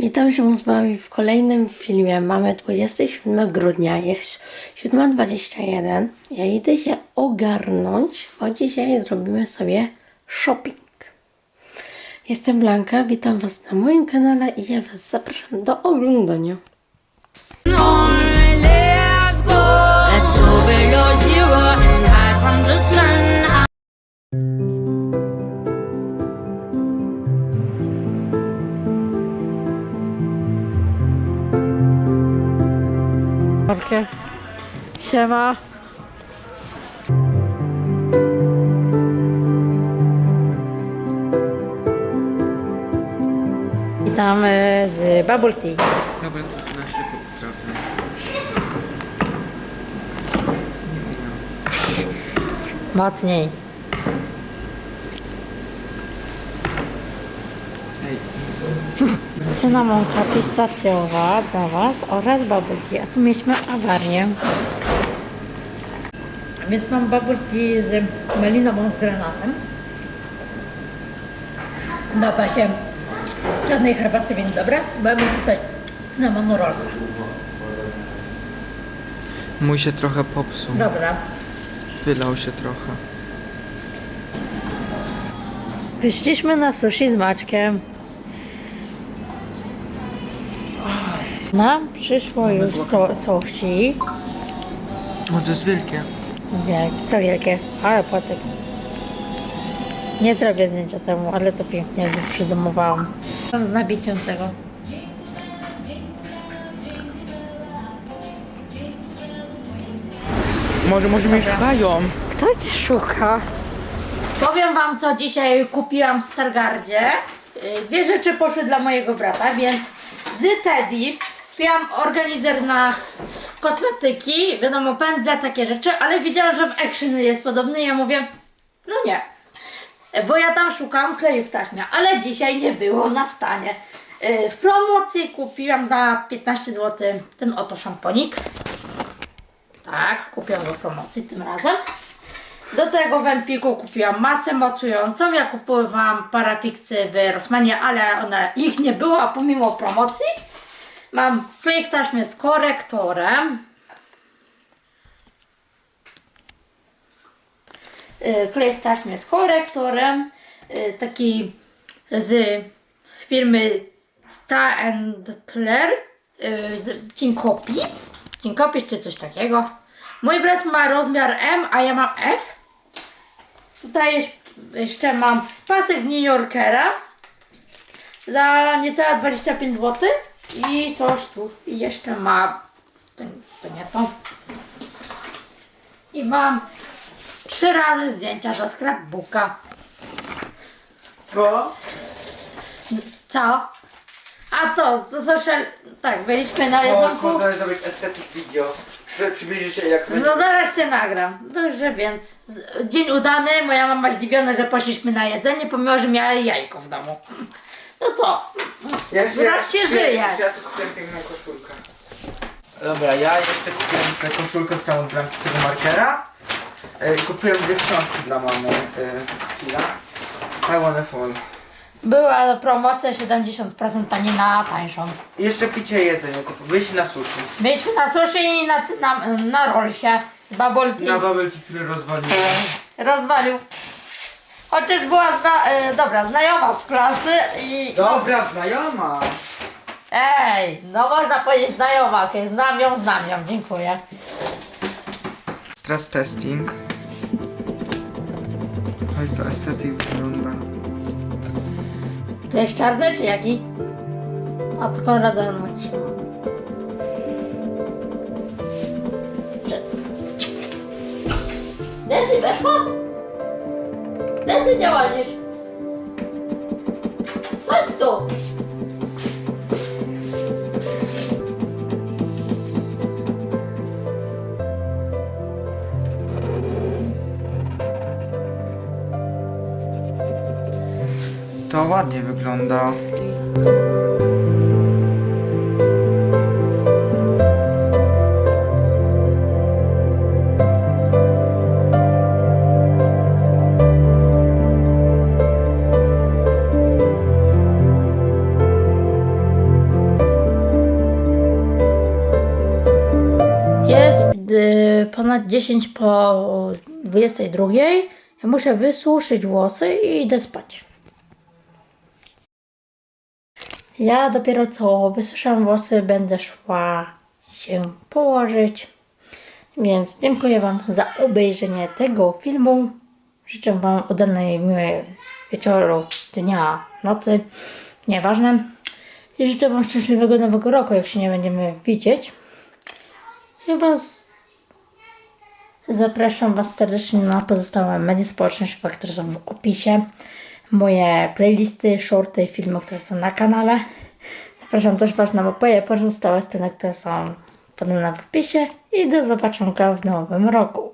Witam się z Wami w kolejnym filmie. Mamy 27 grudnia, jest 7.21. Ja idę się ogarnąć, bo dzisiaj zrobimy sobie shopping. Jestem Blanka, witam Was na moim kanale i ja Was zapraszam do oglądania. on, Markę. Siema. Witamy z Bubble Tea. Dobra, na ślepo. Mocniej. Cynamonka pistacjowa dla Was oraz bubble tea. A tu mieliśmy awarię. Więc mam bubble tea z melinową z granatem. Na pasie żadnej herbaty, więc dobre. Mamy tutaj cynamonu rosa. mój się trochę popsuł. Dobra. Wylał się trochę. Wyszliśmy na sushi z Maćkiem. Nam przyszło już so, sushi. O, to jest wielkie. Wielkie, co wielkie, ale płatek. Nie zrobię zdjęcia temu, ale to pięknie przyzumowałam. Mam z nabiciem tego. Może, może mnie szukają. Kto ci szuka? Powiem wam, co dzisiaj kupiłam w Stargardzie. Yy, Dwie rzeczy poszły dla mojego brata, więc z Teddy kupiłam organizer na kosmetyki, wiadomo, pędzle, takie rzeczy, ale widziałam, że w Action jest podobny i ja mówię, no nie. Bo ja tam szukałam kleju w taśmie, ale dzisiaj nie było na stanie. Yy, W promocji kupiłam za 15 zł ten oto szamponik. Tak, kupiłam go w promocji tym razem. Do tego w Empiku kupiłam masę mocującą. Ja kupowałam parafiksy w Rossmanie, ale one, ich nie było, pomimo promocji. Mam klej w taśmie z korektorem. Y, Klej w taśmie z korektorem. y, Taki z firmy Star Claire. y, z Cinkopis. Cinkopis czy coś takiego. Mój brat ma rozmiar M, a ja mam F. Tutaj jeszcze mam pasek z New Yorkera za niecałe 25 zł i coś tu i jeszcze ma ten, to nie to i mam trzy razy zdjęcia do scrapbooka Co? co? a to, to social, tak, byliśmy na O, jedzonku można zrobić estetyk video. Przybliżyć się jak no zaraz cię nagram, dobrze więc dzień udany, moja mama zdziwiona, że poszliśmy na jedzenie pomimo, że miała jajko w domu no co, Ja raz się żyje. Ja sobie kupiłem piękną koszulkę. Dobra, ja jeszcze kupiłem sobie koszulkę z całą bramki tego markera. E, I kupiłem dwie książki dla mamy. E, Chwila. I wanna fall. Była promocja 70% taniej na tańszą. I jeszcze picie i jedzenie kupiłem. Byliśmy na sushi. Byliśmy na sushi i na, na, na rolsie z tea. Na bubble tea, który rozwalił. Rozwalił. Chociaż była zna, e, dobra, znajoma z klasy i... Dobra, znajoma. Ej, no można powiedzieć znajoma, okej, znam ją, znam ją, dziękuję. Teraz testing. Ale to estetyk wygląda. To jest czarny czy jaki? A to Konrada Maciej. Lecy, weszła? Lecy, nie. Chodź. To ładnie wygląda. Ponad 10 po 22. Ja muszę wysuszyć włosy i idę spać. Ja dopiero co wysuszę włosy, będę szła się położyć. Więc dziękuję Wam za obejrzenie tego filmu. Życzę Wam udanej, miłej wieczoru, dnia, nocy, nieważne. I życzę Wam szczęśliwego nowego roku, jak się nie będziemy widzieć. I Was zapraszam Was serdecznie na pozostałe media społecznościowe, które są w opisie. Moje playlisty, shorty, filmy, które są na kanale. Zapraszam też Was na moje pozostałe sceny, które są podane w opisie. I do zobaczenia w nowym roku.